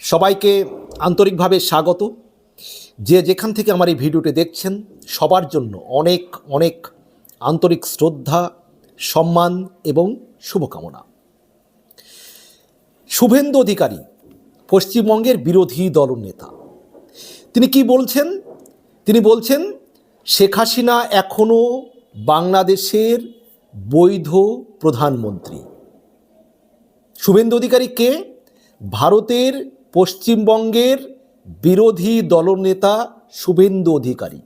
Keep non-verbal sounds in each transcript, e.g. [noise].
সবাইকে আন্তরিকভাবে স্বাগত। যে যেখান থেকে আমার এই ভিডিওটি দেখছেন, সবার জন্য অনেক অনেক আন্তরিক শ্রদ্ধা, সম্মান এবং শুভকামনা। শুভেন্দু অধিকারী, পশ্চিমবঙ্গের বিরোধী দলনেতা তিনি কি বলছেন? তিনি বলছেন, শেখ হাসিনা এখনও বাংলাদেশের বৈধ প্রধানমন্ত্রী। শুভেন্দু অধিকারী কে? ভারতের পশ্চিমবঙ্গের বিরোধী দলনেতা শুভেন্দু অধিকারী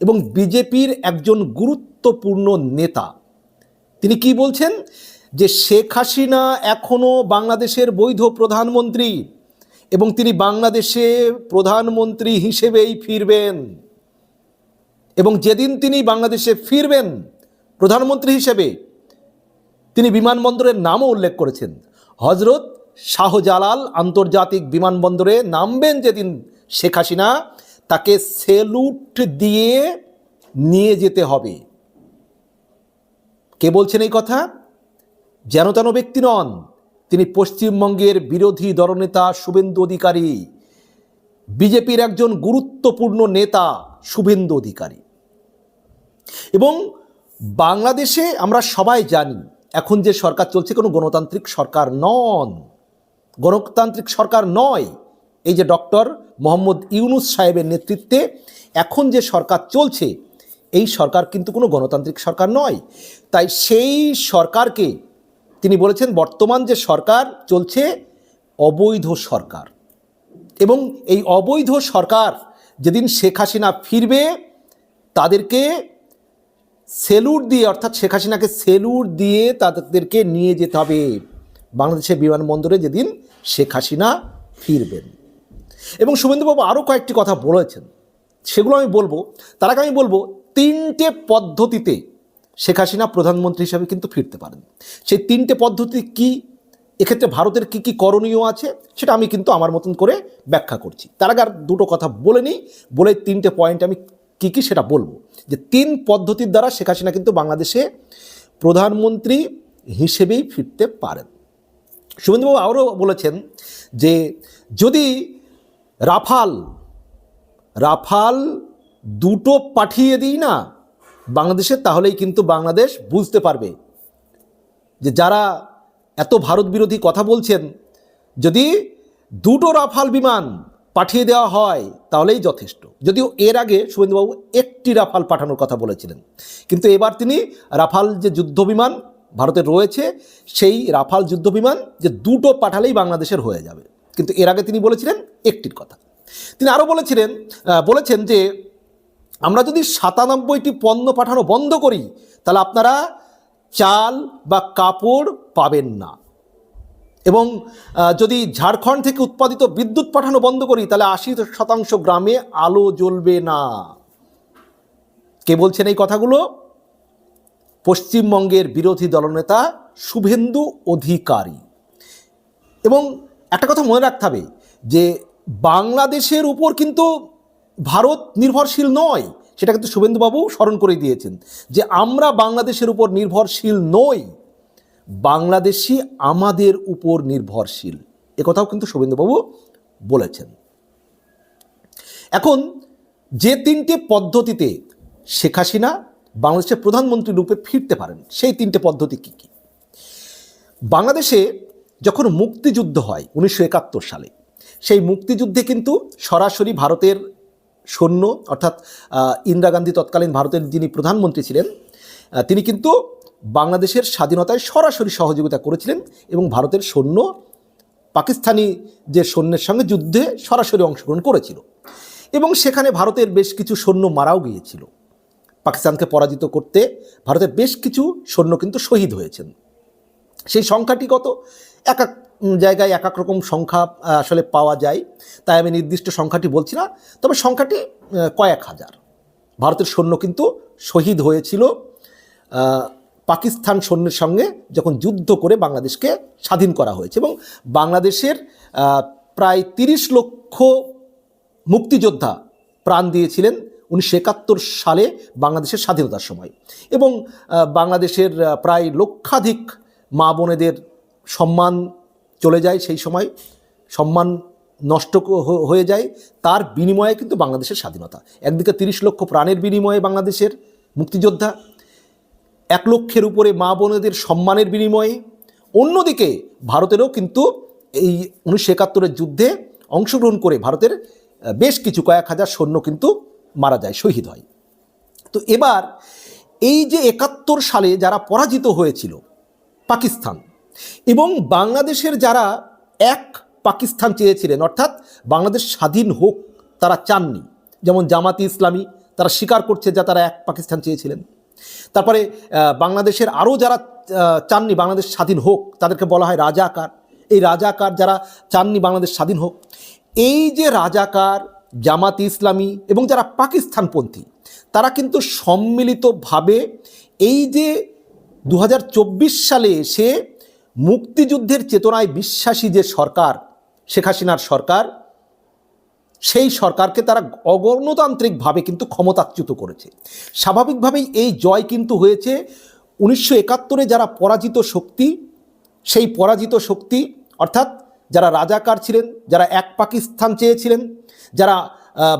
এবং বিজেপির একজন গুরুত্বপূর্ণ নেতা। তিনি কি বলছেন? যে শেখ হাসিনা এখনও বাংলাদেশের বৈধ প্রধানমন্ত্রী এবং তিনি বাংলাদেশে প্রধানমন্ত্রী হিসেবেই ফিরবেন এবং যেদিন তিনি বাংলাদেশে ফিরবেন প্রধানমন্ত্রী হিসেবে, তিনি বিমানবন্দরের নামও উল্লেখ করেছেন। হজরত শাহজালাল আন্তর্জাতিক বিমানবন্দরে নামবেন যেদিন শেখ হাসিনা, তাকে সেলুট দিয়ে নিয়ে যেতে হবে। কে বলছেন এই কথা? যেন তেন ব্যক্তি নন, তিনি পশ্চিমবঙ্গের বিরোধী দলনেতা শুভেন্দু অধিকারী। বিজেপির একজন গুরুত্বপূর্ণ নেতা শুভেন্দু অধিকারী। এবং বাংলাদেশে আমরা সবাই জানি, এখন যে সরকার চলছে, কোনো গণতান্ত্রিক সরকার নন। গণতান্ত্রিক সরকার নয়। এই যে ডক্টর মোহাম্মদ ইউনুস সাহেবের নেতৃত্বে এখন যে সরকার চলছে, এই সরকার কিন্তু কোনো গণতান্ত্রিক সরকার নয়। তাই সেই সরকারকে তিনি বলেছেন, বর্তমান যে সরকার চলছে অবৈধ সরকার। এবং এই অবৈধ সরকার যেদিন শেখ হাসিনা ফিরবে, তাদেরকে সেলুট দিয়ে, অর্থাৎ শেখ হাসিনাকে সেলুট দিয়ে তাদেরকে নিয়ে যেতে হবে। বাংলাদেশের বিমানবন্দরে যেদিন শেখ হাসিনা ফিরবেন। এবং শুভেন্দুবাবু আরও কয়েকটি কথা বলেছেন। সেগুলো আমি বলব। তার আগে আমি বলব, তিনটে পদ্ধতিতে শেখ হাসিনা প্রধানমন্ত্রী হিসাবে কিন্তু ফিরতে পারেন। সেই তিনটে পদ্ধতি কি? এক্ষেত্রে ভারতের কি কি করণীয় আছে? সেটা আমি কিন্তু আমার মতন করে ব্যাখ্যা করছি। তার আগে আর দুটো কথা বলে নিই। বলে তিনটে পয়েন্ট আমি কী কী সেটা বলব। যে তিন পদ্ধতির দ্বারা শেখ হাসিনা কিন্তু বাংলাদেশে প্রধানমন্ত্রী হিসেবেই ফিরতে পারেন। শুভেন্দুবাবু আরও বলেছেন যে যদি রাফাল রাফাল দুটো পাঠিয়ে দিই না বাংলাদেশে, তাহলেই কিন্তু বাংলাদেশ বুঝতে পারবে যে যারা এত ভারত বিরোধী কথা বলছেন, যদি দুটো রাফাল বিমান পাঠিয়ে দেওয়া হয়, তাহলেই যথেষ্ট। যদিও এর আগে শুভেন্দুবাবু একটি রাফাল পাঠানোর কথা বলেছিলেন, কিন্তু এবার তিনি রাফাল যে যুদ্ধ বিমান ভারতের রয়েছে সেই রাফাল যুদ্ধ বিমান যে দুটো পাঠালেই বাংলাদেশের হয়ে যাবে। কিন্তু এর আগে তিনি বলেছিলেন একটির কথা। তিনি আরও বলেছিলেন বলেছেন যে আমরা যদি সাতানব্বইটি পণ্য পাঠানো বন্ধ করি, তাহলে আপনারা চাল বা কাপড় পাবেন না। এবং যদি ঝাড়খণ্ড থেকে উৎপাদিত বিদ্যুৎ পাঠানো বন্ধ করি, তাহলে আশি শতাংশ গ্রামে আলো জ্বলবে না। কে বলছেন এই কথাগুলো? পশ্চিমবঙ্গের বিরোধী দলনেতা শুভেন্দু অধিকারী। এবং একটা কথা মনে রাখতে হবে যে, বাংলাদেশের উপর কিন্তু ভারত নির্ভরশীল নয়, সেটা কিন্তু শুভেন্দুবাবু স্মরণ করে দিয়েছেন, যে আমরা বাংলাদেশের উপর নির্ভরশীল নই বাংলাদেশি আমাদের উপর নির্ভরশীল। কথাও কিন্তু শুভেন্দুবাবু বলেছেন। এখন, যে তিনটে পদ্ধতিতে শেখ হাসিনা বাংলাদেশের প্রধানমন্ত্রী রূপে ফিরতে পারেন। সেই তিনটে পদ্ধতি কী কী? বাংলাদেশে যখন মুক্তিযুদ্ধ হয় উনিশশো একাত্তর সালে, সেই মুক্তিযুদ্ধে কিন্তু সরাসরি ভারতের সৈন্য, অর্থাৎ ইন্দিরা গান্ধী তৎকালীন ভারতের যিনি প্রধানমন্ত্রী ছিলেন তিনি কিন্তু বাংলাদেশের স্বাধীনতায় সরাসরি সহযোগিতা করেছিলেন এবং ভারতের সৈন্য, পাকিস্তানি যে সৈন্যের সঙ্গে যুদ্ধে সরাসরি অংশগ্রহণ করেছিল। এবং সেখানে ভারতের বেশ কিছু সৈন্য মারাও গিয়েছিল। পাকিস্তানকে পরাজিত করতে ভারতের বেশ কিছু সৈন্য কিন্তু শহীদ হয়েছেন। সেই সংখ্যাটি কত? এক এক জায়গায় এক এক রকম সংখ্যা আসলে পাওয়া যায়। তাই আমি নির্দিষ্ট সংখ্যাটি বলছি না, তবে সংখ্যাটি কয়েক হাজার। ভারতের সৈন্য কিন্তু শহীদ হয়েছিল পাকিস্তান সৈন্যের সঙ্গে যখন যুদ্ধ করে বাংলাদেশকে স্বাধীন করা হয়েছে এবং বাংলাদেশের প্রায় তিরিশ লক্ষ মুক্তিযোদ্ধা প্রাণ দিয়েছিলেন উনিশশো একাত্তর সালে বাংলাদেশের স্বাধীনতার সময়। এবং বাংলাদেশের প্রায় লক্ষাধিক মা বোনেদের সম্মান চলে যায় সেই সময়। সম্মান নষ্ট হয়ে যায়। তার বিনিময়ে কিন্তু বাংলাদেশের স্বাধীনতা। একদিকে তিরিশ লক্ষ প্রাণের বিনিময়ে বাংলাদেশের মুক্তিযোদ্ধা। এক লক্ষের উপরে মা বোনেদের সম্মানের বিনিময়ে। অন্যদিকে ভারতেরও কিন্তু এই উনিশশো একাত্তরের যুদ্ধে অংশগ্রহণ করে ভারতের বেশ কিছু কয়েক হাজার সৈন্য কিন্তু মারা যায়, শহীদ হয়। তো এবার এই যে একাত্তর সালে যারা পরাজিত হয়েছিল পাকিস্তান এবং বাংলাদেশের যারা এক পাকিস্তান চেয়েছিলেন, অর্থাৎ বাংলাদেশ স্বাধীন হোক তারা চাননি। যেমন জামাতি ইসলামী, তারা স্বীকার করছে যে তারা এক পাকিস্তান চেয়েছিলেন। তারপরে বাংলাদেশের আরও যারা চাননি বাংলাদেশ স্বাধীন হোক, তাদেরকে বলা হয় রাজাকার। এই রাজাকার যারা চাননি বাংলাদেশ স্বাধীন হোক, এই যে রাজাকার জামাতি ইসলামী এবং যারা পাকিস্তানপন্থী, তারা কিন্তু সম্মিলিতভাবে এই যে দু হাজার চব্বিশ সালে এসে মুক্তিযুদ্ধের চেতনায় বিশ্বাসী যে সরকার, শেখ হাসিনার সরকার, সেই সরকারকে তারা অগণতান্ত্রিকভাবে কিন্তু ক্ষমতাচ্যুত করেছে। স্বাভাবিকভাবেই এই জয় কিন্তু হয়েছে উনিশশো একাত্তরে যারা পরাজিত শক্তি, সেই পরাজিত শক্তি, অর্থাৎ যারা রাজাকার ছিলেন, যারা এক পাকিস্তান চেয়েছিলেন, যারা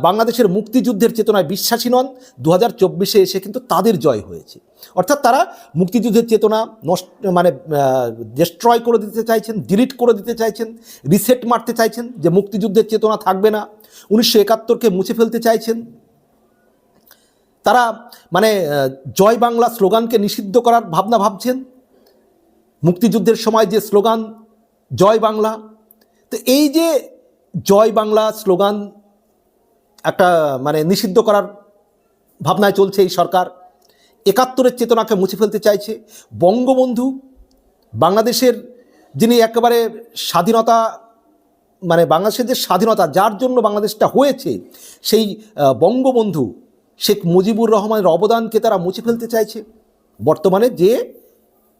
বাংলাদেশের মুক্তিযুদ্ধের চেতনায় বিশ্বাসী নন দু হাজার এসে কিন্তু তাদের জয় হয়েছে। অর্থাৎ তারা মুক্তিযুদ্ধের চেতনা নষ্ট মানে ডিস্ট্রয় করে দিতে চাইছেন ডিলিট করে দিতে চাইছেন রিসেট মারতে চাইছেন যে মুক্তিযুদ্ধের চেতনা থাকবে না। উনিশশো একাত্তরকে মুছে ফেলতে চাইছেন। তারা মানে জয় বাংলা স্লোগানকে নিষিদ্ধ করার ভাবনা ভাবছেন। মুক্তিযুদ্ধের সময় যে স্লোগান, জয় বাংলা তো এই যে জয় বাংলা স্লোগান একটা মানে নিষিদ্ধ করার ভাবনায় চলছে এই সরকার, একাত্তরের চেতনাকে মুছে ফেলতে চাইছে। বঙ্গবন্ধু বাংলাদেশের যিনি একেবারে স্বাধীনতা মানে বাংলাদেশের যে স্বাধীনতা, যার জন্য বাংলাদেশটা হয়েছে, সেই বঙ্গবন্ধু শেখ মুজিবুর রহমানের অবদানকে তারা মুছে ফেলতে চাইছে। বর্তমানে যে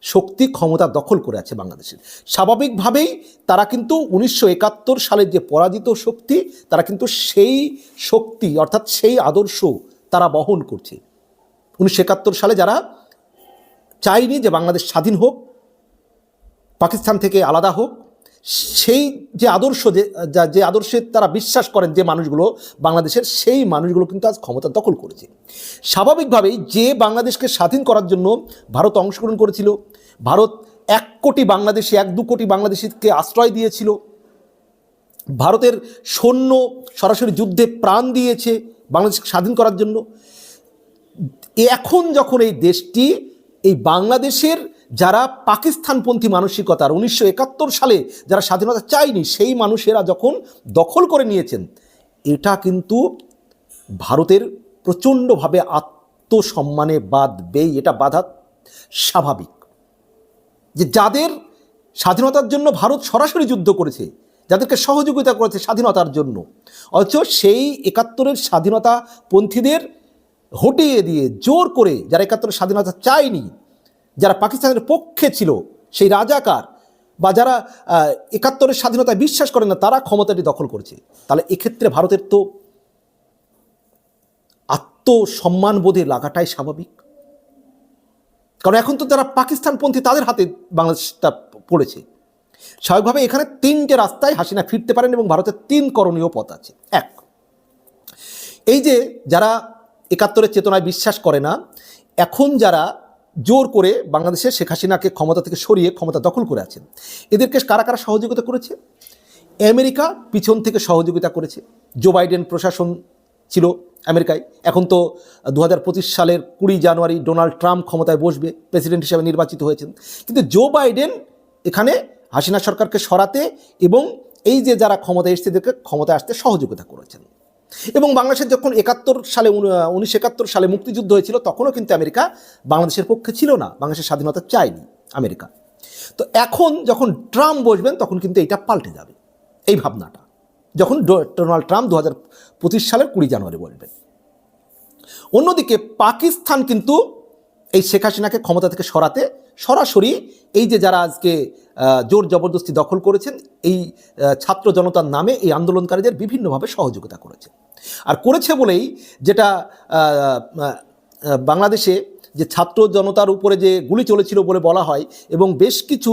শক্তি ক্ষমতা দখল করে আছে বাংলাদেশের। স্বাভাবিকভাবেই তারা কিন্তু উনিশশো একাত্তর সালের যে পরাজিত শক্তি, তারা কিন্তু সেই শক্তি, অর্থাৎ সেই আদর্শ তারা বহন করছে। উনিশশো একাত্তর সালে যারা চায়নি যে বাংলাদেশ স্বাধীন হোক, পাকিস্তান থেকে আলাদা হোক সেই যে আদর্শ যে, যা- আদর্শে তারা বিশ্বাস করেন যে মানুষগুলো বাংলাদেশের, সেই মানুষগুলো কিন্তু আজ ক্ষমতা দখল করেছে। স্বাভাবিকভাবেই যে বাংলাদেশকে স্বাধীন করার জন্য ভারত অংশগ্রহণ করেছিল, ভারত এক কোটি বাংলাদেশি, এক দু কোটি বাংলাদেশিকে আশ্রয় দিয়েছিল, ভারতের সৈন্য সরাসরি যুদ্ধে প্রাণ দিয়েছে বাংলাদেশকে স্বাধীন করার জন্য। এখন যখন এই দেশটি, এই বাংলাদেশের যারা পাকিস্তানপন্থী মানসিকতার উনিশশো একাত্তর সালে যারা স্বাধীনতা চায়নি, সেই মানুষেরা যখন দখল করে নিয়েছেন, এটা কিন্তু ভারতের প্রচণ্ডভাবে আত্মসম্মানে বাঁধবেই এটা বাধা স্বাভাবিক। যে যাদের স্বাধীনতার জন্য ভারত সরাসরি যুদ্ধ করেছে, যাদেরকে সহযোগিতা করেছে স্বাধীনতার জন্য, অথচ সেই একাত্তরের স্বাধীনতা পন্থীদের হটিয়ে দিয়ে, জোর করে যারা একাত্তরের স্বাধীনতা চায়নি যারা পাকিস্তানের পক্ষে ছিল, সেই রাজাকার বা যারা একাত্তরের স্বাধীনতায় বিশ্বাস করে না, তারা ক্ষমতাটি দখল করেছে। তাহলে এক্ষেত্রে ভারতের তো আত্মসম্মানবোধে লাগাটাই স্বাভাবিক। কারণ এখন তো যারা পাকিস্তানপন্থী, তাদের হাতে বাংলাদেশটা পড়েছে। স্বাভাবিকভাবে এখানে তিনটে রাস্তায় হাসিনা ফিরতে পারেন এবং ভারতের তিন করণীয় পথ আছে। এক, এই যে যারা একাত্তরের চেতনায় বিশ্বাস করে না, এখন যারা জোর করে বাংলাদেশের শেখ হাসিনাকে ক্ষমতা থেকে সরিয়ে ক্ষমতা দখল করে আছেন। এদেরকে কারা কারা সহযোগিতা করেছে? আমেরিকা পিছন থেকে সহযোগিতা করেছে। জো বাইডেন প্রশাসন ছিল আমেরিকায়। এখন তো দু হাজার পঁচিশ সালের কুড়ি জানুয়ারি ডোনাল্ড ট্রাম্প ক্ষমতায় বসবে, প্রেসিডেন্ট হিসেবে নির্বাচিত হয়েছেন। কিন্তু জো বাইডেন এখানে হাসিনা সরকারকে সরাতে এবং এই যে যারা ক্ষমতায় এসছে, এদেরকে ক্ষমতায় আসতে সহযোগিতা করেছেন। এবং বাংলাদেশের যখন একাত্তর সালে উনিশশো একাত্তর সালে মুক্তিযুদ্ধ হয়েছিল, তখনও কিন্তু আমেরিকা বাংলাদেশের পক্ষে ছিল না। বাংলাদেশের স্বাধীনতা চায়নি আমেরিকা। তো এখন যখন ট্রাম্প বসবেন, তখন কিন্তু এটা পাল্টে যাবে। এই ভাবনাটা। যখন ডোনাল্ড ট্রাম্প দু হাজার পঁচিশ সালের কুড়ি জানুয়ারি বলবেন অন্যদিকে পাকিস্তান কিন্তু এই শেখ হাসিনাকে ক্ষমতা থেকে সরাতে সরাসরি এই যে যারা আজকে জোর জবরদস্তি দখল করেছেন, এই ছাত্র জনতার নামে এই আন্দোলনকারীদের বিভিন্নভাবে সহযোগিতা করেছে আর করেছে বলেই যেটা বাংলাদেশে যে ছাত্র জনতার উপরে যে গুলি চলেছিল বলে বলা হয় এবং বেশ কিছু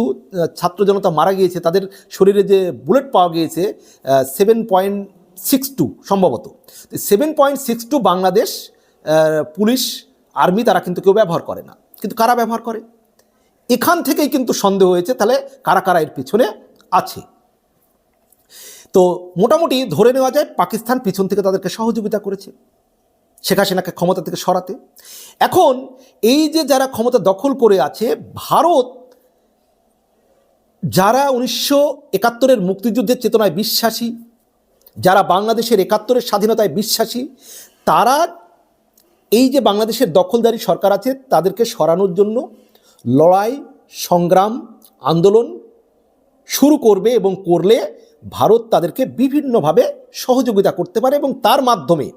ছাত্র জনতা মারা গিয়েছে, তাদের শরীরে যে বুলেট পাওয়া গিয়েছে সেভেন পয়েন্ট সিক্স টু সম্ভবত। Seven point six two Bangladesh police, army তারা কিন্তু কেউ ব্যবহার করে না। কিন্তু কারা ব্যবহার করে? এখান থেকেই কিন্তু সন্দেহ হয়েছে, তাহলে কারা কারা এর পিছনে আছে? তো মোটামুটি ধরে নেওয়া যায় পাকিস্তান পিছন থেকে তাদেরকে সহযোগিতা করেছে, শেখ হাসিনাকে ক্ষমতা থেকে সরাতে। এখন এই যে যারা ক্ষমতা দখল করে আছে, ভারত যারা উনিশশো একাত্তরের মুক্তিযুদ্ধের চেতনায় বিশ্বাসী, যারা বাংলাদেশের একাত্তরের স্বাধীনতায় বিশ্বাসী, তারা এই যে বাংলাদেশের দখলদারি সরকার আছে, তাদেরকে সরানোর জন্য লড়াই, সংগ্রাম, আন্দোলন শুরু করবে এবং করলে ভারত তাদেরকে বিভিন্নভাবে সহযোগিতা করতে পারে এবং তার মাধ্যমে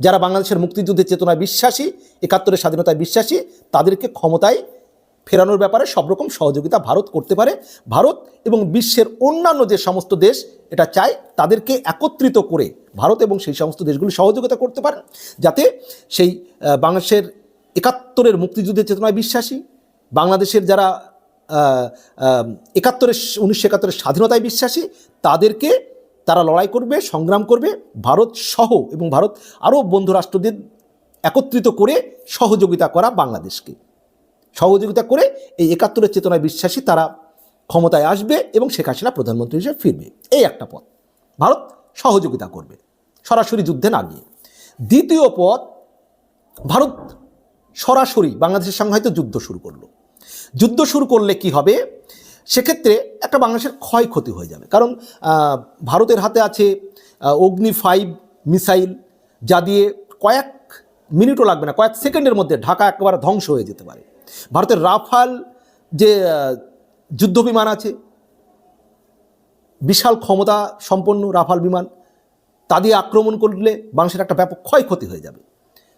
যারা বাংলাদেশের মুক্তিযুদ্ধের চেতনায় বিশ্বাসী, একাত্তরের স্বাধীনতায় বিশ্বাসী, তাদেরকে ক্ষমতায় ফেরানোর ব্যাপারে সব রকম সহযোগিতা ভারত করতে পারে। ভারত এবং বিশ্বের অন্যান্য যে সমস্ত দেশ এটা চায়, তাদেরকে একত্রিত করে ভারত এবং সেই সমস্ত দেশগুলি সহযোগিতা করতে পারে যাতে সেই বাংলাদেশের একাত্তরের মুক্তিযুদ্ধের চেতনায় বিশ্বাসী বাংলাদেশের যারা একাত্তরের উনিশশো একাত্তরের স্বাধীনতায় বিশ্বাসী, তাদেরকে তারা লড়াই করবে, সংগ্রাম করবে, ভারত সহ এবং ভারত আরও বন্ধু রাষ্ট্রদের একত্রিত করে সহযোগিতা করা বাংলাদেশকে। সহযোগিতা করে এই একাত্তরের চেতনায় বিশ্বাসী তারা ক্ষমতায় আসবে এবং শেখ হাসিনা প্রধানমন্ত্রী হিসেবে ফিরবে। এই একটা পথ। ভারত সহযোগিতা করবে, সরাসরি যুদ্ধে না গিয়ে দ্বিতীয় পথ, ভারত সরাসরি বাংলাদেশের সঙ্গে হয়তো যুদ্ধ শুরু করল। যুদ্ধ শুরু করলে কি হবে? সেক্ষেত্রে একটা বাংলাদেশের ক্ষয়ক্ষতি হয়ে যাবে। কারণ ভারতের হাতে আছে অগ্নি ফাইভ মিসাইল, যা দিয়ে কয়েক মিনিটও লাগবে না, কয়েক সেকেন্ডের মধ্যে ঢাকা একেবারে ধ্বংস হয়ে যেতে পারে। ভারতের রাফাল যে যুদ্ধ বিমান আছে, বিশাল ক্ষমতা সম্পন্ন রাফাল বিমান, তা দিয়ে আক্রমণ করলে বাংলাদেশের একটা ব্যাপক ক্ষয়ক্ষতি হয়ে যাবে।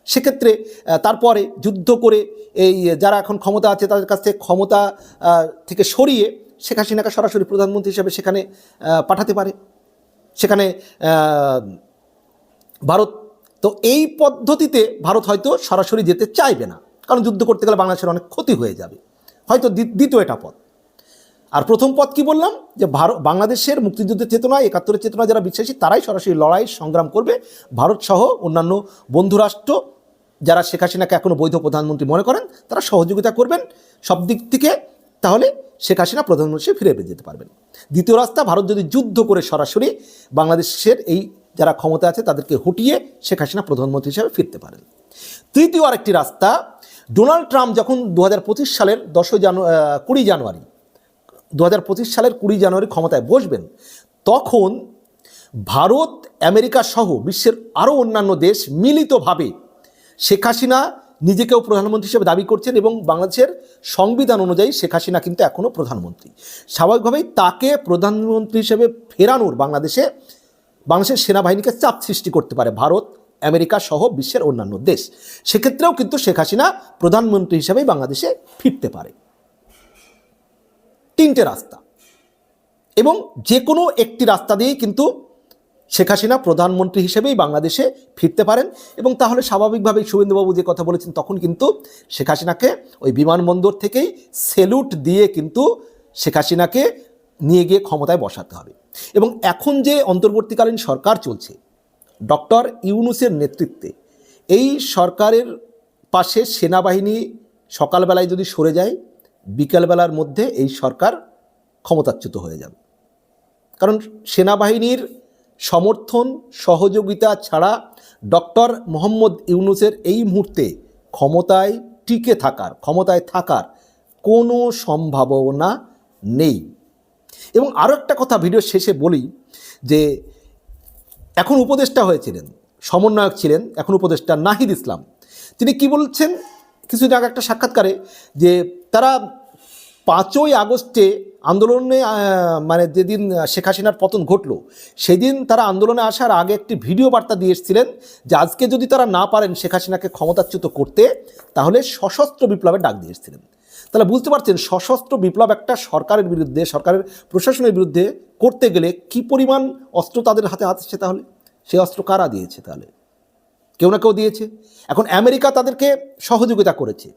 সেক্ষেত্রে তারপরে যুদ্ধ করে এই যারা এখন ক্ষমতা আছে তাদের কাছ থেকে ক্ষমতা থেকে সরিয়ে শেখ হাসিনাকে সরাসরি প্রধানমন্ত্রী হিসেবে সেখানে পাঠাতে পারে। সেখানে ভারত, তো এই পদ্ধতিতে ভারত হয়তো সরাসরি যেতে চাইবে না। কারণ যুদ্ধ করতে গেলে বাংলাদেশের অনেক ক্ষতি হয়ে যাবে। হয়তো দ্বি- দ্বিতীয় এটা পথ। আর প্রথম পথ কি বললাম? যে ভারত, বাংলাদেশের মুক্তিযুদ্ধের চেতনা, একাত্তরের চেতনা যারা বিশ্বাসী, তারাই সরাসরি লড়াই সংগ্রাম করবে। ভারত সহ অন্যান্য বন্ধুরাষ্ট্র যারা শেখ হাসিনাকে এখনও বৈধ প্রধানমন্ত্রী মনে করেন, তারা সহযোগিতা করবেন সব দিক থেকে। তাহলে শেখ হাসিনা প্রধানমন্ত্রী ফিরে যেতে পারবেন। দ্বিতীয় রাস্তা, ভারত যদি যুদ্ধ করে সরাসরি বাংলাদেশের এই যারা ক্ষমতা আছে, তাদেরকে হটিয়ে শেখ হাসিনা প্রধানমন্ত্রী হিসেবে ফিরতে পারেন। তৃতীয় আরেকটি রাস্তা, ডোনাল্ড ট্রাম্প যখন দু হাজার পঁচিশ সালের দশই জানু কুড়ি জানুয়ারি দু হাজার পঁচিশ সালের কুড়ি জানুয়ারি ক্ষমতায় বসবেন, তখন ভারত, আমেরিকা সহ বিশ্বের আরও অন্যান্য দেশ মিলিতভাবে শেখ হাসিনা নিজেকেও প্রধানমন্ত্রী হিসেবে দাবি করছেন এবং বাংলাদেশের সংবিধান অনুযায়ী শেখ হাসিনা কিন্তু এখনও প্রধানমন্ত্রী। স্বাভাবিকভাবেই তাকে প্রধানমন্ত্রী হিসেবে ফেরানোর বাংলাদেশে, বাংলাদেশের সেনাবাহিনীকে চাপ সৃষ্টি করতে পারে ভারত, আমেরিকা সহ বিশ্বের অন্যান্য দেশ। সেক্ষেত্রেও কিন্তু শেখ হাসিনা প্রধানমন্ত্রী হিসেবেই বাংলাদেশে ফিরতে পারে। তিনটে রাস্তা। এবং যে কোনো একটি রাস্তা দিয়েই কিন্তু শেখ হাসিনা প্রধানমন্ত্রী হিসেবেই বাংলাদেশে ফিরতে পারেন এবং তাহলে স্বাভাবিকভাবেই শুভেন্দুবাবু যে কথা বলেছেন তখন কিন্তু শেখ হাসিনাকে ওই বিমানবন্দর থেকেই সেলুট দিয়ে কিন্তু শেখ হাসিনাকে নিয়ে গিয়ে ক্ষমতায় বসাতে হবে। এবং এখন যে অন্তর্বর্তীকালীন সরকার চলছে, ডক্টর ইউনুসের নেতৃত্বে, এই সরকারের পাশে সেনাবাহিনী সকালবেলায় যদি সরে যায় বিকেলবেলার মধ্যে এই সরকার ক্ষমতাচ্যুত হয়ে যাবে। কারণ সেনাবাহিনীর সমর্থন, সহযোগিতা ছাড়া ডক্টর মোহাম্মদ ইউনুসের এই মুহূর্তে ক্ষমতায় টিকে থাকার, ক্ষমতায় থাকার কোনো সম্ভাবনা নেই। এবং আরও একটা কথা ভিডিও শেষে বলি যে, এখন উপদেষ্টা হয়েছিলেন, সমন্বয়ক ছিলেন, এখন উপদেষ্টা নাহিদ ইসলাম। তিনি কি বলছেন? কিছুদিন আগে একটা সাক্ষাৎকারে যে তারা পাঁচই আগস্টে আন্দোলনে মানে যেদিন শেখ হাসিনার পতন ঘটলো, সেদিন তারা আন্দোলনে আসার আগে একটি ভিডিও বার্তা দিয়ে এসেছিলেন যে আজকে যদি তারা না পারেন শেখ হাসিনাকে ক্ষমতাচ্যুত করতে, তাহলে সশস্ত্র বিপ্লবের ডাক দিয়ে এসেছিলেন। তাহলে বুঝতে পারছেন, সশস্ত্র বিপ্লব একটা সরকারের বিরুদ্ধে, সরকারের প্রশাসনের বিরুদ্ধে করতে গেলে কি পরিমাণ অস্ত্র তাদের হাতে আসছে তাহলে? সেই অস্ত্র কারা দিয়েছে তাহলে? কেউ না কেউ দিয়েছে। এখন আমেরিকা তাদেরকে সহযোগিতা করেছে।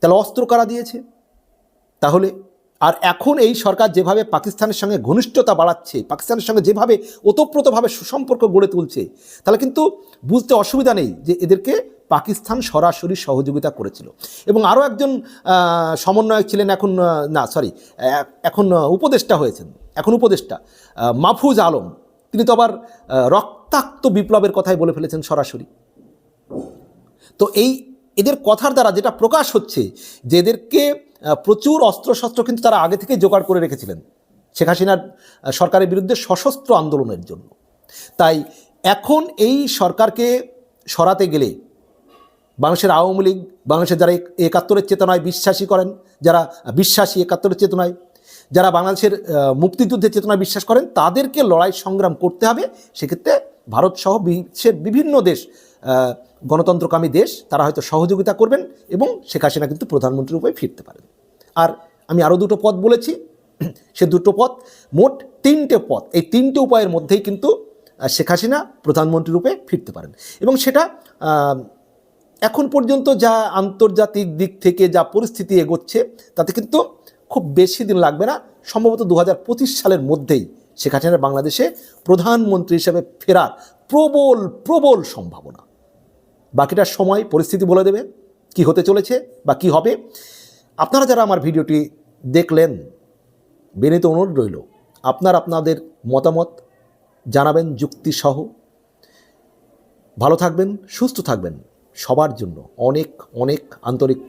তাহলে অস্ত্র কারা দিয়েছে? তাহলে আর এখন এই সরকার যেভাবে পাকিস্তানের সঙ্গে ঘনিষ্ঠতা বাড়াচ্ছে পাকিস্তানের সঙ্গে যেভাবে ওতপ্রোতভাবে সুসম্পর্ক গড়ে তুলছে তাহলে কিন্তু বুঝতে অসুবিধা নেই যে এদেরকে পাকিস্তান সরাসরি সহযোগিতা করেছিল। এবং আরও একজন সমন্বয়ক ছিলেন এখন না সরি এখন উপদেষ্টা হয়েছেন। এখন উপদেষ্টা মাহফুজ আলম। তিনি তো আবার আহ, রক্তাক্ত বিপ্লবের কথাই বলে ফেলেছেন সরাসরি। তো এই এদের কথার দ্বারা যেটা প্রকাশ হচ্ছে যে এদেরকে প্রচুর অস্ত্রশস্ত্র কিন্তু তারা আগে থেকে জোগাড় করে রেখেছিলেন। শেখ হাসিনার সরকারের বিরুদ্ধে সশস্ত্র আন্দোলনের জন্য। তাই এখন এই সরকারকে সরাতে গেলে বাংলাদেশের আওয়ামী লীগ বাংলাদেশের যারা একাত্তরের চেতনায় বিশ্বাসী করেন, যারা বিশ্বাসী একাত্তরের চেতনায় যারা বাংলাদেশের মুক্তিযুদ্ধের চেতনায় বিশ্বাস করেন, তাদেরকে লড়াই সংগ্রাম করতে হবে। সেক্ষেত্রে ভারত সহ বিশ্বের বিভিন্ন দেশ গণতন্ত্রকামী দেশ, তারা হয়তো সহযোগিতা করবেন এবং শেখ হাসিনা কিন্তু প্রধানমন্ত্রীর রূপে ফিরতে পারেন। আর আমি আরও দুটো পথ বলেছি। [clears throat] সে দুটো পথ, মোট তিনটে পথ। এই তিনটে উপায়ের মধ্যেই কিন্তু শেখ হাসিনা প্রধানমন্ত্রী রূপে ফিরতে পারেন। এবং সেটা এখন পর্যন্ত যা আন্তর্জাতিক দিক থেকে যা পরিস্থিতি এগোচ্ছে, তাতে কিন্তু খুব বেশি দিন লাগবে না। সম্ভবত দু হাজার পঁচিশ সালের মধ্যেই শেখ হাসিনার বাংলাদেশে প্রধানমন্ত্রী হিসেবে ফেরার প্রবল প্রবল সম্ভাবনা। বাকিটা সময়, পরিস্থিতি বলে দেবে, কি হতে চলেছে বা কি হবে। আপনারা যারা আমার ভিডিওটি দেখলেন, বিনীত অনুরোধ রইল, আপনার আপনাদের মতামত জানাবেন যুক্তিসহ ভালো থাকবেন, সুস্থ থাকবেন। সবার জন্য অনেক অনেক আন্তরিক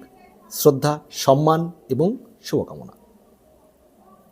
শ্রদ্ধা, সম্মান এবং 昭和かもな。